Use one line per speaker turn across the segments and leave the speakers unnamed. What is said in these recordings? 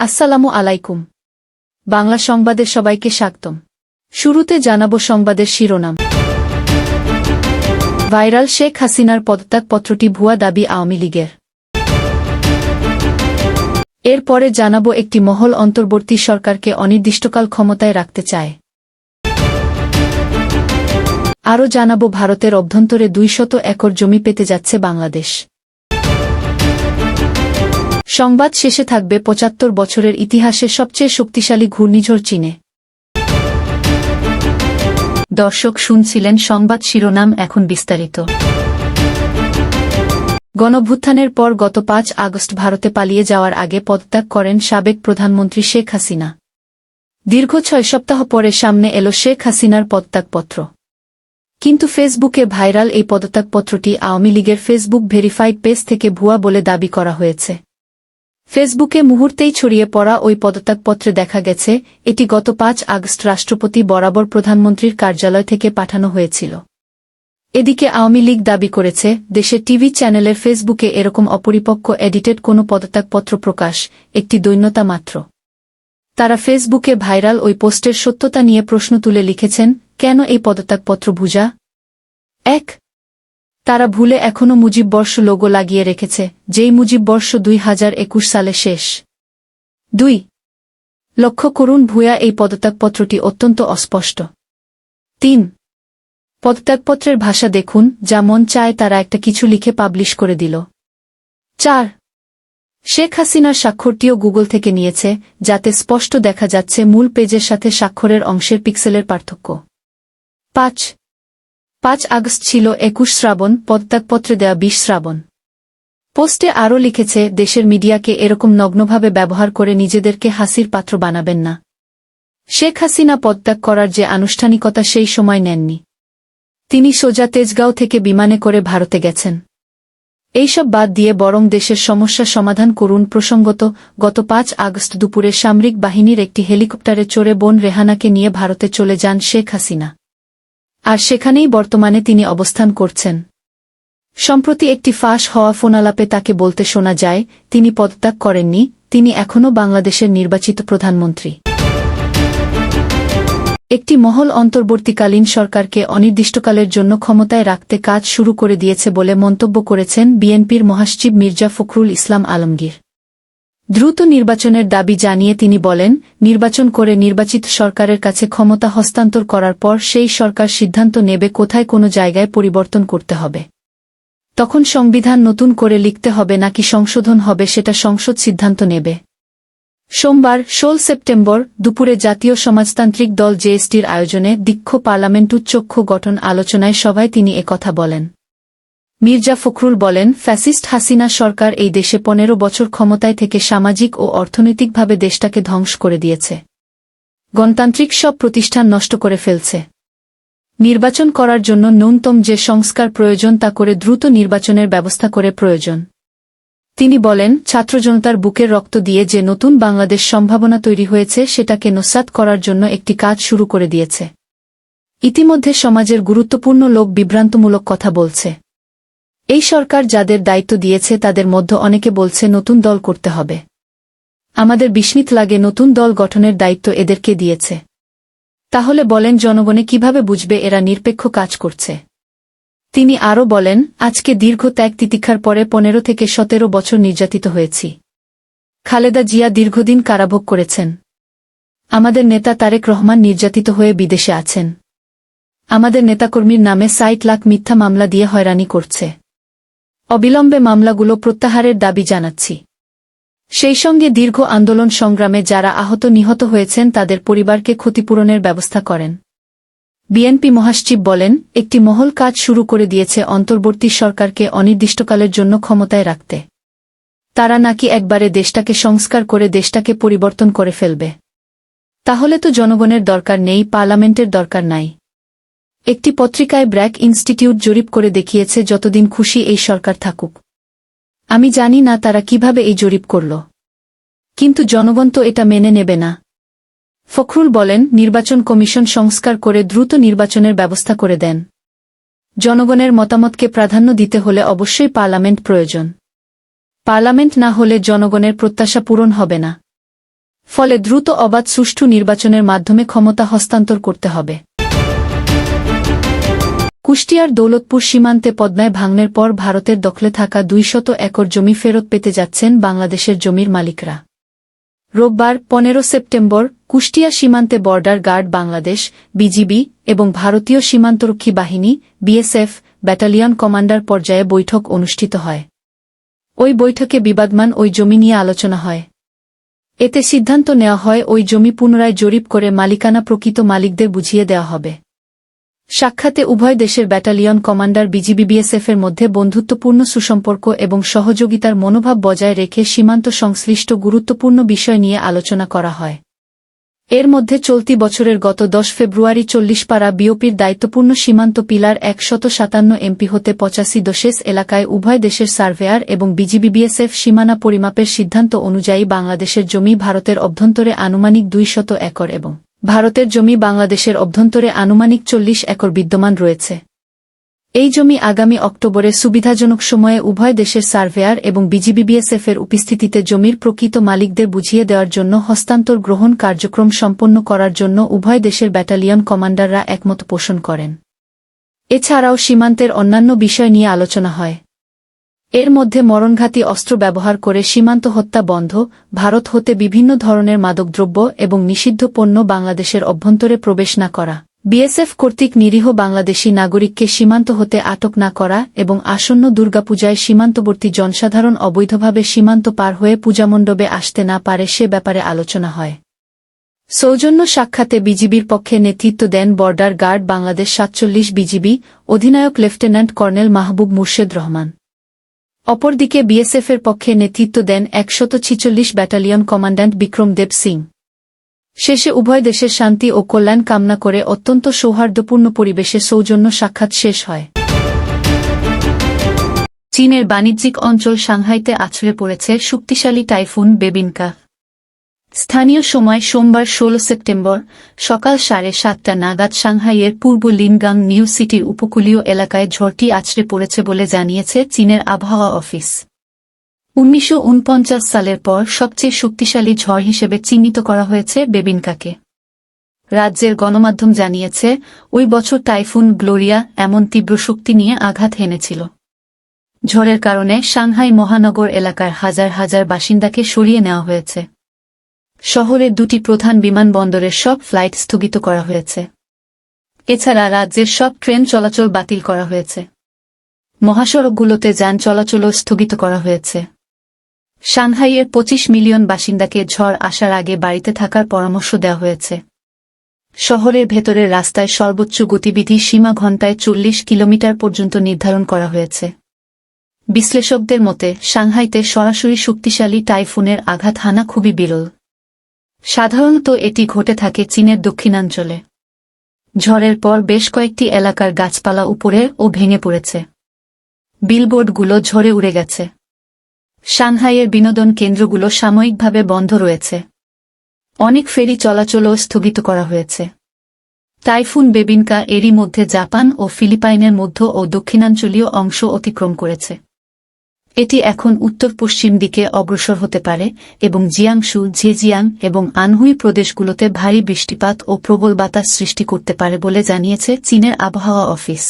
আসসালামু আলাইকুম। বাংলা সংবাদের সবাইকে স্বাগতম। শুরুতে জানাব সংবাদের শিরোনাম। ভাইরাল শেখ হাসিনার পদত্যাগপত্রটি ভুয়া দাবি আওয়ামী লীগের। এরপরে জানাব একটি মহল অন্তর্বর্তী সরকারকে অনির্দিষ্টকাল ক্ষমতায় রাখতে চায়। আরও জানাব ভারতের অভ্যন্তরে দুইশত একর জমি পেতে যাচ্ছে বাংলাদেশ। সংবাদ শেষে থাকবে পঁচাত্তর বছরের ইতিহাসে সবচেয়ে শক্তিশালী ঘূর্ণিঝড় চীনে। দর্শক শুনছিলেন সংবাদ শিরোনাম এখন বিস্তারিত। গণভ্যুত্থানের পর গত পাঁচ আগস্ট ভারতে পালিয়ে যাওয়ার আগে পদত্যাগ করেন সাবেক প্রধানমন্ত্রী শেখ হাসিনা। দীর্ঘ ছয় সপ্তাহ পরে সামনে এলো শেখ হাসিনার পদত্যাগপত্র। কিন্তু ফেসবুকে ভাইরাল এই পদত্যাগপত্রটি আওয়ামী লীগের ফেসবুক ভেরিফাইড পেজ থেকে ভুয়া বলে দাবি করা হয়েছে। ফেসবুকে মুহূর্তেই ছড়িয়ে পড়া ওই পদত্যাগপত্রে দেখা গেছে, এটি গত পাঁচ আগস্ট রাষ্ট্রপতি বরাবর প্রধানমন্ত্রীর কার্যালয় থেকে পাঠানো হয়েছিল। এদিকে আওয়ামী লীগ দাবি করেছে, দেশে টিভি চ্যানেলের ফেসবুকে এরকম অপরিপক্ক এডিটেড কোনো পদত্যাগপত্র প্রকাশ, একটি দৈন্যতা মাত্র। তারা ফেসবুকে ভাইরাল ওই পোস্টের সত্যতা নিয়ে প্রশ্ন তুলে লিখেছেন, কেন এই পদত্যাগপত্র ভুজা? এক তারা ভুলে এখনও মুজিববর্ষ লোগো লাগিয়ে রেখেছে, যেই মুজিববর্ষ দুই হাজার একুশ সালে শেষ। দুই। লক্ষ্য করুন ভূয়া এই পদত্যাগপত্রটি অত্যন্ত অস্পষ্ট। তিন। পদত্যাগপত্রের ভাষা দেখুন, যা মন চায় তারা একটা কিছু লিখে পাবলিশ করে দিল। চার। শেখ হাসিনার স্বাক্ষরটিও গুগল থেকে নিয়েছে, যাতে স্পষ্ট দেখা যাচ্ছে মূল পেজের সাথে স্বাক্ষরের অংশের পিক্সেলের পার্থক্য। পাঁচ। পাঁচ আগস্ট ছিল একুশ শ্রাবণ পদত্যাগপত্রে দেয়া বিশ শ্রাবণ। পোস্টে আরও লিখেছে, দেশের মিডিয়াকে এরকম নগ্নভাবে ব্যবহার করে নিজেদেরকে হাসির পাত্র বানাবেন না। শেখ হাসিনা পদত্যাগ করার যে আনুষ্ঠানিকতা সেই সময় নেননি। তিনি সোজা তেজগাঁও থেকে বিমানে করে ভারতে গেছেন। এইসব বাদ দিয়ে বরং দেশের সমস্যা সমাধান করুন প্রসঙ্গত, গত পাঁচ আগস্ট দুপুরে সামরিক বাহিনীর একটি হেলিকপ্টারে চড়ে বোন রেহানাকে নিয়ে ভারতে চলে যান শেখ হাসিনা। আর সেখানেই বর্তমানে তিনি অবস্থান করছেন। সম্প্রতি একটি ফাঁস হওয়া ফোনালাপে তাকে বলতে শোনা যায়, তিনি পদত্যাগ করেননি, তিনি এখনও বাংলাদেশের নির্বাচিত প্রধানমন্ত্রী। একটি মহল অন্তর্বর্তীকালীন সরকারকে অনির্দিষ্টকালের জন্য ক্ষমতায় রাখতে কাজ শুরু করে দিয়েছে বলে মন্তব্য করেছেন বিএনপির মহাসচিব মির্জা ফখরুল ইসলাম আলমগীর। দ্রুত নির্বাচনের দাবি জানিয়ে তিনি বলেন, নির্বাচন করে নির্বাচিত সরকারের কাছে ক্ষমতা হস্তান্তর করার পর সেই সরকার সিদ্ধান্ত নেবে কোথায় কোনো জায়গায় পরিবর্তন করতে হবে। তখন সংবিধান নতুন করে লিখতে হবে নাকি সংশোধন হবে সেটা সংসদ সিদ্ধান্ত নেবে। সোমবার, ষোল সেপ্টেম্বর, দুপুরে জাতীয় সমাজতান্ত্রিক দল জেএসটির আয়োজনে দীক্ষ পার্লামেন্ট উচ্চক্ষ গঠন আলোচনায় সভায় তিনি একথা বলেন। মির্জা ফখরুল বলেন, ফ্যাসিস্ট হাসিনা সরকার এই দেশে পনেরো বছর ক্ষমতায় থেকে সামাজিক ও অর্থনৈতিকভাবে দেশটাকে ধ্বংস করে দিয়েছে। গণতান্ত্রিক সব প্রতিষ্ঠান নষ্ট করে ফেলছে। নির্বাচন করার জন্য ন্যূনতম যে সংস্কার প্রয়োজন তা করে দ্রুত নির্বাচনের ব্যবস্থা করে প্রয়োজন। তিনি বলেন ছাত্রজনতার বুকের রক্ত দিয়ে যে নতুন বাংলাদেশ সম্ভাবনা তৈরি হয়েছে সেটাকে নস্যাৎ করার জন্য একটি কাজ শুরু করে দিয়েছে। ইতিমধ্যে সমাজের গুরুত্বপূর্ণ লোক বিভ্রান্তমূলক কথা বলছে। এই সরকার যাদের দায়িত্ব দিয়েছে তাদের মধ্যে অনেকে বলছে নতুন দল করতে হবে। আমাদের বিস্মিত লাগে নতুন দল গঠনের দায়িত্ব এদেরকে দিয়েছে। তাহলে বলেন জনগণে কীভাবে বুঝবে এরা নিরপেক্ষ কাজ করছে? তিনি আরও বলেন, আজকে দীর্ঘ ত্যাগ তিতিক্ষার পরে পনেরো থেকে সতেরো বছর নির্যাতিত হয়েছি। খালেদা জিয়া দীর্ঘদিন কারাভোগ করেছেন। আমাদের নেতা তারেক রহমান নির্যাতিত হয়ে বিদেশে আছেন। আমাদের নেতাকর্মীর নামে সাইট লাখ মিথ্যা মামলা দিয়ে হয়রানি করছে। অবিলম্বে মামলাগুলো প্রত্যাহারের দাবি জানাচ্ছি। সেই সঙ্গে দীর্ঘ আন্দোলন সংগ্রামে যারা আহত নিহত হয়েছেন তাদের পরিবারকে ক্ষতিপূরণের ব্যবস্থা করেন। বিএনপি মহাসচিব বলেন, একটি মহল কাজ শুরু করে দিয়েছে অন্তর্বর্তী সরকারকে অনির্দিষ্টকালের জন্য ক্ষমতায় রাখতে। তারা নাকি একবারে দেশটাকে সংস্কার করে দেশটাকে পরিবর্তন করে ফেলবে। তাহলে তো জনগণের দরকার নেই, পার্লামেন্টের দরকার নাই। একটি পত্রিকায় ব্র্যাক ইনস্টিটিউট জরিপ করে দেখিয়েছে যতদিন খুশি এই সরকার থাকুক। আমি জানি না তারা কীভাবে এই জরিপ করল। কিন্তু জনগণ তো এটা মেনে নেবে না। ফখরুল বলেন, নির্বাচন কমিশন সংস্কার করে দ্রুত নির্বাচনের ব্যবস্থা করে দেন। জনগণের মতামতকে প্রাধান্য দিতে হলে অবশ্যই পার্লামেন্ট প্রয়োজন। পার্লামেন্ট না হলে জনগণের প্রত্যাশা পূরণ হবে না। ফলে দ্রুত অবাধ সুষ্ঠু নির্বাচনের মাধ্যমে ক্ষমতা হস্তান্তর করতে হবে। কুষ্টিয়ার দৌলতপুর সীমান্তে পদ্মায় ভাঙনের পর ভারতের দখলে থাকা দুইশত একর জমি ফেরত পেতে যাচ্ছেন বাংলাদেশের জমির মালিকরা। রোববার পনেরো সেপ্টেম্বর কুষ্টিয়া সীমান্তে বর্ডার গার্ড বাংলাদেশ, বিজিবি এবং ভারতীয় সীমান্তরক্ষী বাহিনী, বিএসএফ, ব্যাটালিয়ন কমান্ডার পর্যায়ে বৈঠক অনুষ্ঠিত হয়। ওই বৈঠকে বিবাদমান ওই জমি নিয়ে আলোচনা হয়। এতে সিদ্ধান্ত নেওয়া হয় ওই জমি পুনরায় জরিপ করে মালিকানা প্রকৃত মালিকদের বুঝিয়ে দেওয়া হবে। সাক্ষাতে উভয় দেশের ব্যাটালিয়ন কমান্ডার বিজিবি বিএসএফের মধ্যে বন্ধুত্বপূর্ণ সুসম্পর্ক এবং সহযোগিতার মনোভাব বজায় রেখে সীমান্ত সংশ্লিষ্ট গুরুত্বপূর্ণ বিষয় নিয়ে আলোচনা করা হয়। এর মধ্যে চলতি বছরের গত দশ ফেব্রুয়ারি চল্লিশ পাড়া বিওপির দায়িত্বপূর্ণ সীমান্ত পিলার একশত সাতান্ন এমপি হতে পঁচাশি দোষেস এলাকায় উভয় দেশের সার্ভেয়ার এবং বিজিবি বিএসএফ সীমানা পরিমাপের সিদ্ধান্ত অনুযায়ী বাংলাদেশের জমি ভারতের অভ্যন্তরে আনুমানিক দুইশত একর এবং ভারতের জমি বাংলাদেশের অভ্যন্তরে আনুমানিক চল্লিশ একর বিদ্যমান রয়েছে। এই জমি আগামী অক্টোবরে সুবিধাজনক সময়ে উভয় দেশের সার্ভেয়ার এবং বিজিবিবিএসএফ এর উপস্থিতিতে জমির প্রকৃত মালিকদের বুঝিয়ে দেওয়ার জন্য হস্তান্তর গ্রহণ কার্যক্রম সম্পন্ন করার জন্য উভয় দেশের ব্যাটালিয়ন কমান্ডাররা একমত পোষণ করেন। এছাড়াও সীমান্তের অন্যান্য বিষয় নিয়ে আলোচনা হয়। এর মধ্যে মরণঘাতী অস্ত্র ব্যবহার করে সীমান্ত হত্যা বন্ধ, ভারত হতে বিভিন্ন ধরনের মাদকদ্রব্য এবং নিষিদ্ধ পণ্য বাংলাদেশের অভ্যন্তরে প্রবেশ না করা। বিএসএফ কর্তৃক নিরীহ বাংলাদেশী নাগরিককে সীমান্ত হতে আটক না করা এবং আসন্ন দুর্গাপূজায় সীমান্তবর্তী জনসাধারণ অবৈধভাবে সীমান্ত পার হয়ে পূজামণ্ডপে আসতে না পারে সে ব্যাপারে আলোচনা হয়। সৌজন্য সাক্ষাতে বিজিবির পক্ষে নেতৃত্ব দেন বর্ডার গার্ড বাংলাদেশ সাতচল্লিশ বিজিবি অধিনায়ক লেফটেন্যান্ট কর্নেল মাহবুব মুর্শেদ রহমান। অপরদিকে বিএসএফের পক্ষে নেতৃত্ব দেন একশত ছিচল্লিশ ব্যাটালিয়ন কমান্ড্যান্ট বিক্রম দেব সিং। শেষে উভয় দেশের শান্তি ও কল্যাণ কামনা করে অত্যন্ত সৌহার্দ্যপূর্ণ পরিবেশে সৌজন্য সাক্ষাৎ শেষ হয়। চীনের বাণিজ্যিক অঞ্চল সাংহাইতে আছড়ে পড়েছে শক্তিশালী টাইফুন বেবিনকা। স্থানীয় সময় সোমবার ১৬ সেপ্টেম্বর সকাল সাড়ে সাতটা নাগাদ সাংহাইয়ের পূর্ব লিনগাং নিউ সিটির উপকূলীয় এলাকায় ঝড়টি আছড়ে পড়েছে বলে জানিয়েছে চীনের আবহাওয়া অফিস। উনিশশো উনপঞ্চাশ সালের পর সবচেয়ে শক্তিশালী ঝড় হিসেবে চিহ্নিত করা হয়েছে বেবিনকাকে। রাজ্যের গণমাধ্যম জানিয়েছে, ওই বছর টাইফুন, গ্লোরিয়া এমন তীব্র শক্তি নিয়ে আঘাত হেনেছিল। ঝড়ের কারণে সাংহাই মহানগর এলাকার হাজার হাজার বাসিন্দাকে সরিয়ে নেওয়া হয়েছে। শহরের দুটি প্রধান বিমানবন্দরের সব ফ্লাইট স্থগিত করা হয়েছে। এছাড়া রাজ্যের সব ট্রেন চলাচল বাতিল করা হয়েছে। মহাসড়কগুলোতে যান চলাচলও স্থগিত করা হয়েছে। সাংহাইয়ের পঁচিশ মিলিয়ন বাসিন্দাকে ঝড় আসার আগে বাড়িতে থাকার পরামর্শ দেওয়া হয়েছে। শহরের ভেতরের রাস্তায় সর্বোচ্চ গতিবিধি সীমা ঘণ্টায় চল্লিশ কিলোমিটার পর্যন্ত নির্ধারণ করা হয়েছে। বিশ্লেষকদের মতে, সাংহাইতে সরাসরি শক্তিশালী টাইফুনের আঘাত হানা খুবই বিরল। সাধারণত এটি ঘটে থাকে চীনের দক্ষিণাঞ্চলে। ঝড়ের পর বেশ কয়েকটি এলাকার গাছপালা উপরে ও ভেঙে পড়েছে। বিলবোর্ডগুলো ঝরে উড়ে গেছে। সাংহাইয়ের বিনোদন কেন্দ্রগুলো সাময়িকভাবে বন্ধ রয়েছে। অনেক ফেরি চলাচলও স্থগিত করা হয়েছে। টাইফুন বেবিনকা এরই মধ্যে জাপান ও ফিলিপাইনের মধ্য ও দক্ষিণাঞ্চলীয় অংশ অতিক্রম করেছে। এটি এখন উত্তর পশ্চিম দিকে অগ্রসর হতে পারে এবং জিয়াংশু ঝেজিয়াং এবং আনহুই প্রদেশগুলোতে ভারী বৃষ্টিপাত ও প্রবল বাতাস সৃষ্টি করতে পারে বলে জানিয়েছে চীনের আবহাওয়া অফিস।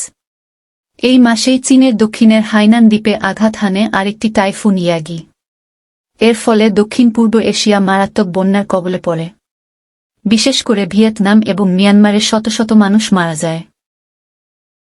এই মাসেই চীনের দক্ষিণের হাইনান দ্বীপে আঘাত হানে আরেকটি টাইফুন ইয়াগি। এর ফলে দক্ষিণ পূর্ব এশিয়া মারাত্মক বন্যার কবলে পড়ে। বিশেষ করে ভিয়েতনাম এবং মিয়ানমারে শত শত মানুষ মারা যায়।